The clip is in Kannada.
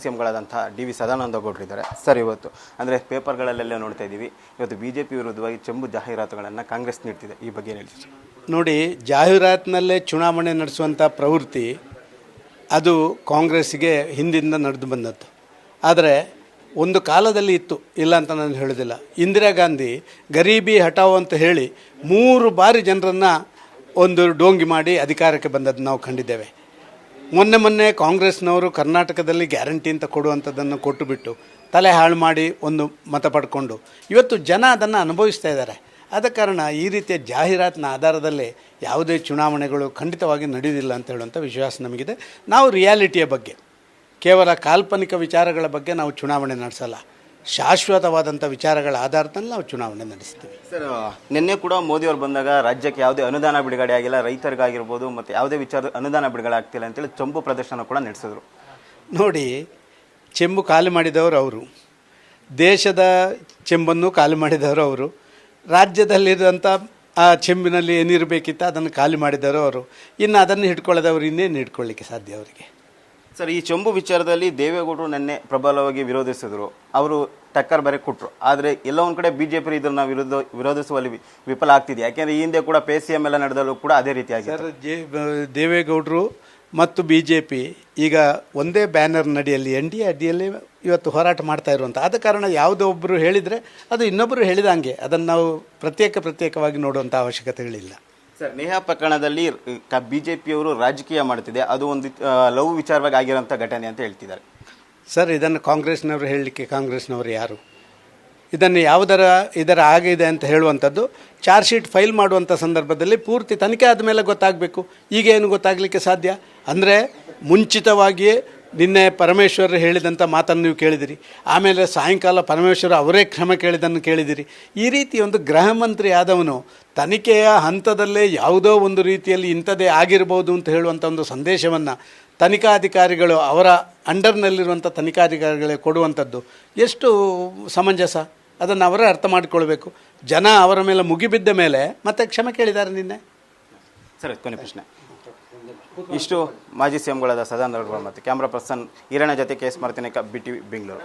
ಸಿ ಎಂಗಳಾದಂಥ ಡಿ ವಿ ಸದಾನಂದ ಗೌಡ್ರು ಇದ್ದಾರೆ. ಸರ್, ಇವತ್ತು ಅಂದರೆ ಪೇಪರ್ಗಳಲ್ಲೆಲ್ಲ ನೋಡ್ತಾ ಇದ್ದೀವಿ. ಇವತ್ತು ಬಿ ಜೆ ಪಿ ವಿರುದ್ಧವಾಗಿ ಚೆಂಬು ಜಾಹೀರಾತುಗಳನ್ನು ಕಾಂಗ್ರೆಸ್ ನೀಡ್ತಿದೆ. ಈ ಬಗ್ಗೆ ಸರ್? ನೋಡಿ, ಜಾಹೀರಾತಿನಲ್ಲೇ ಚುನಾವಣೆ ನಡೆಸುವಂಥ ಪ್ರವೃತ್ತಿ ಅದು ಕಾಂಗ್ರೆಸ್ಗೆ ಹಿಂದಿಂದ ನಡೆದು ಬಂದದ್ದು. ಆದರೆ ಒಂದು ಕಾಲದಲ್ಲಿ ಇತ್ತು. ಇಲ್ಲ ಅಂತ ನಾನು ಹೇಳೋದಿಲ್ಲ. ಇಂದಿರಾ ಗಾಂಧಿ ಗರೀಬಿ ಹಟಾವು ಅಂತ ಹೇಳಿ ಮೂರು ಬಾರಿ ಜನರನ್ನು ಒಂದು ಡೋಂಗಿ ಮಾಡಿ ಅಧಿಕಾರಕ್ಕೆ ಬಂದದ್ದು ನಾವು ಕಂಡಿದ್ದೇವೆ. ಮೊನ್ನೆ ಮೊನ್ನೆ ಕಾಂಗ್ರೆಸ್ನವರು ಕರ್ನಾಟಕದಲ್ಲಿ ಗ್ಯಾರಂಟಿ ಅಂತ ಕೊಡುವಂಥದ್ದನ್ನು ಕೊಟ್ಟು ಬಿಟ್ಟು ತಲೆ ಹಾಳು ಮಾಡಿ ಒಂದು ಮತ ಪಡ್ಕೊಂಡು ಇವತ್ತು ಜನ ಅದನ್ನು ಅನುಭವಿಸ್ತಾ ಇದ್ದಾರೆ. ಆದ ಕಾರಣ ಈ ರೀತಿಯ ಜಾಹೀರಾತಿನ ಆಧಾರದಲ್ಲಿ ಯಾವುದೇ ಚುನಾವಣೆಗಳು ಖಂಡಿತವಾಗಿ ನಡೆಯುವುದಿಲ್ಲ ಅಂತ ಹೇಳುವಂಥ ವಿಶ್ವಾಸ ನಮಗಿದೆ. ನಾವು ರಿಯಾಲಿಟಿಯ ಬಗ್ಗೆ, ಕೇವಲ ಕಾಲ್ಪನಿಕ ವಿಚಾರಗಳ ಬಗ್ಗೆ ನಾವು ಚುನಾವಣೆ ನಡೆಸಲ್ಲ. ಶಾಶ್ವತವಾದಂಥ ವಿಚಾರಗಳ ಆಧಾರದಲ್ಲಿ ನಾವು ಚುನಾವಣೆ ನಡೆಸ್ತೀವಿ. ಸರ್ ನಿನ್ನೆ ಕೂಡ ಮೋದಿ ಅವರು ಬಂದಾಗ ರಾಜ್ಯಕ್ಕೆ ಯಾವುದೇ ಅನುದಾನ ಬಿಡುಗಡೆ ಆಗಿಲ್ಲ ರೈತರಿಗಾಗಿರ್ಬೋದು ಮತ್ತು ಯಾವುದೇ ವಿಚಾರದ ಅನುದಾನ ಬಿಡುಗಡೆ ಆಗ್ತಿಲ್ಲ ಅಂತೇಳಿ ಚೆಂಬು ಪ್ರದರ್ಶನ ಕೂಡ ನಡೆಸಿದ್ರು. ನೋಡಿ ಚೆಂಬು ಖಾಲಿ ಮಾಡಿದವರು ಅವರು. ದೇಶದ ಚೆಂಬನ್ನು ಖಾಲಿ ಮಾಡಿದವರು ಅವರು. ರಾಜ್ಯದಲ್ಲಿರುವಂಥ ಆ ಚೆಂಬಿನಲ್ಲಿ ಏನಿರಬೇಕಿತ್ತು ಅದನ್ನು ಖಾಲಿ ಮಾಡಿದವರು ಅವರು. ಇನ್ನು ಅದನ್ನು ಹಿಡ್ಕೊಳ್ಳೋದವ್ರು ಇನ್ನೇನು ಹಿಡ್ಕೊಳ್ಳಿಕ್ಕೆ ಸಾಧ್ಯ ಅವರಿಗೆ? ಸರ್, ಈ ಚೊಂಬು ವಿಚಾರದಲ್ಲಿ ದೇವೇಗೌಡರು ನಿನ್ನೆ ಪ್ರಬಲವಾಗಿ ವಿರೋಧಿಸಿದರು. ಅವರು ಟಕ್ಕರ್ ಬರೆ ಕೊಟ್ಟರು ಆದರೆ ಎಲ್ಲ ಒಂದು ಕಡೆ ಬಿ ಜೆ ಪಿ ಇದನ್ನು ವಿರೋಧ, ವಿರೋಧಿಸುವಲ್ಲಿ ವಿಫಲ ಆಗ್ತಿದೆ. ಯಾಕೆಂದರೆ ಈ ಹಿಂದೆ ಕೂಡ ಪೇ ಸಿ ಎಂ ಎಲ್ಲ ನಡೆದಲ್ಲೂ ಕೂಡ ಅದೇ ರೀತಿಯಾಗಿದೆ ಸರ್, ಜೆ ದೇವೇಗೌಡರು ಮತ್ತು ಬಿ ಜೆ ಪಿ ಈಗ ಒಂದೇ ಬ್ಯಾನರ್ ನಡಿಯಲ್ಲಿ ಎನ್ ಡಿ ಎ ಅಡಿಯಲ್ಲಿ ಇವತ್ತು ಹೋರಾಟ ಮಾಡ್ತಾ ಇರುವಂಥ ಆದ ಕಾರಣ ಯಾವುದೋ ಒಬ್ಬರು ಹೇಳಿದರೆ ಅದು ಇನ್ನೊಬ್ಬರು ಹೇಳಿದಂಗೆ ಅದನ್ನು ನಾವು ಪ್ರತ್ಯೇಕ ಪ್ರತ್ಯೇಕವಾಗಿ ನೋಡುವಂಥ ಅವಶ್ಯಕತೆಗಳಿಲ್ಲ. ಸರ್, ನೇಹಾ ಪ್ರಕರಣದಲ್ಲಿ ಬಿ ಜೆ ಪಿಯವರು ರಾಜಕೀಯ ಮಾಡ್ತಿದೆ ಅದು ಒಂದು ಲವ್ ವಿಚಾರವಾಗಿ ಆಗಿರೋಂಥ ಘಟನೆ ಅಂತ ಹೇಳ್ತಿದ್ದಾರೆ. ಸರ್, ಇದನ್ನು ಕಾಂಗ್ರೆಸ್ನವರು ಹೇಳಲಿಕ್ಕೆ ಕಾಂಗ್ರೆಸ್ನವರು ಯಾರು? ಇದನ್ನು ಯಾವುದರ, ಇದರ ಆಗಿದೆ ಅಂತ ಹೇಳುವಂಥದ್ದು, ಚಾರ್ಜ್ ಶೀಟ್ ಫೈಲ್ ಮಾಡುವಂಥ ಸಂದರ್ಭದಲ್ಲಿ ಪೂರ್ತಿ ತನಿಖೆ ಆದಮೇಲೆ ಗೊತ್ತಾಗಬೇಕು. ಈಗೇನು ಗೊತ್ತಾಗಲಿಕ್ಕೆ ಸಾಧ್ಯ? ಅಂದರೆ ಮುಂಚಿತವಾಗಿಯೇ ನಿನ್ನೆ ಪರಮೇಶ್ವರ್ ಹೇಳಿದಂಥ ಮಾತನ್ನು ನೀವು ಕೇಳಿದಿರಿ. ಆಮೇಲೆ ಸಾಯಂಕಾಲ ಪರಮೇಶ್ವರ್ ಅವರೇ ಕ್ಷಮೆ ಕೇಳಿದ್ದನ್ನು ಕೇಳಿದಿರಿ. ಈ ರೀತಿ ಒಂದು ಗೃಹ ಮಂತ್ರಿ ಆದವನು ತನಿಖೆಯ ಹಂತದಲ್ಲೇ ಯಾವುದೋ ಒಂದು ರೀತಿಯಲ್ಲಿ ಇಂಥದ್ದೇ ಆಗಿರ್ಬೋದು ಅಂತ ಹೇಳುವಂಥ ಒಂದು ಸಂದೇಶವನ್ನು ತನಿಖಾಧಿಕಾರಿಗಳು ಅವರ ಅಂಡರ್ನಲ್ಲಿರುವಂಥ ತನಿಖಾಧಿಕಾರಿಗಳೇ ಕೊಡುವಂಥದ್ದು ಎಷ್ಟು ಸಮಂಜಸ? ಅದನ್ನು ಅವರೇ ಅರ್ಥ ಮಾಡಿಕೊಳ್ಬೇಕು. ಜನ ಅವರ ಮೇಲೆ ಮುಗಿಬಿದ್ದ ಮೇಲೆ ಮತ್ತೆ ಕ್ಷಮೆ ಕೇಳಿದ್ದಾರೆ ನಿನ್ನೆ. ಸರ್, ಕೊನೆ ಪ್ರಶ್ನೆ. ಇಷ್ಟು ಮಾಜಿ ಸಿ ಎಂಗಳಾದ ಸದಾನಂದಗೌಡ ಮತ್ತು ಕ್ಯಾಮ್ರಾ ಪರ್ಸನ್ ಈರಣ್ಣ ಜೊತೆ ಕೇಸ್ ಮಾಡ್ತೀನಿ ಬಿಟ್ಟಿ ಬಿ ಬೆಂಗಳೂರು.